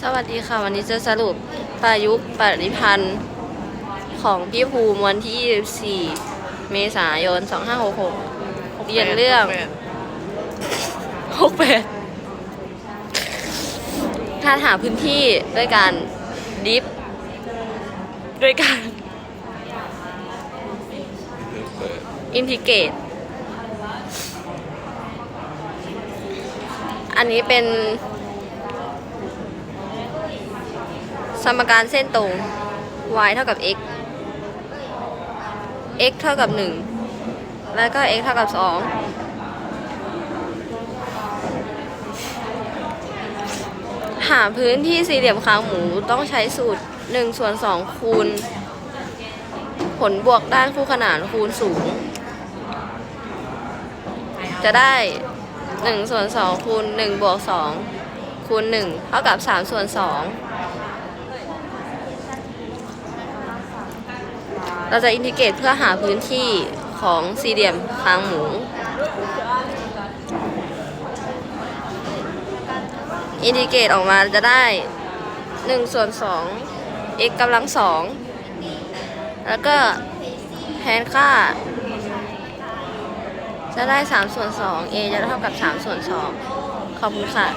สวัสดีค่ะ วันนี้จะสรุปประยุกต์ปริพันธ์ของพี่ภูมิวันที่ 24 เมษายน 2566 เรียนเรื่อง 68ถ้าหาพื้นที่ด้วยการดิฟด้วยการอินทิเกต อันนี้เป็น สมการเส้นตรง y เท่ากับ x x เท่ากับ 1 แล้วก็ x เท่ากับ 2 หาพื้นที่สี่เหลี่ยมคางหมูต้องใช้สูตร 1 ส่วน 2 คูณ ผลบวกด้านคู่ขนานคูณสูง จะได้ 1 ส่วน 2 คูณ 1 บวก 2 คูณ 1 เท่ากับ 3 ส่วน 2 เราจะอินทิเกรตเพื่อหาพื้นที่ของสี่เหลี่ยมคางหมู อินทิเกรตออกมาจะได้1ส่วน2 x กำลัง2แล้วก็แทนค่า จะได้3ส่วน2 a จะเท่ากับ3ส่วน2ขอบคุณค่ะ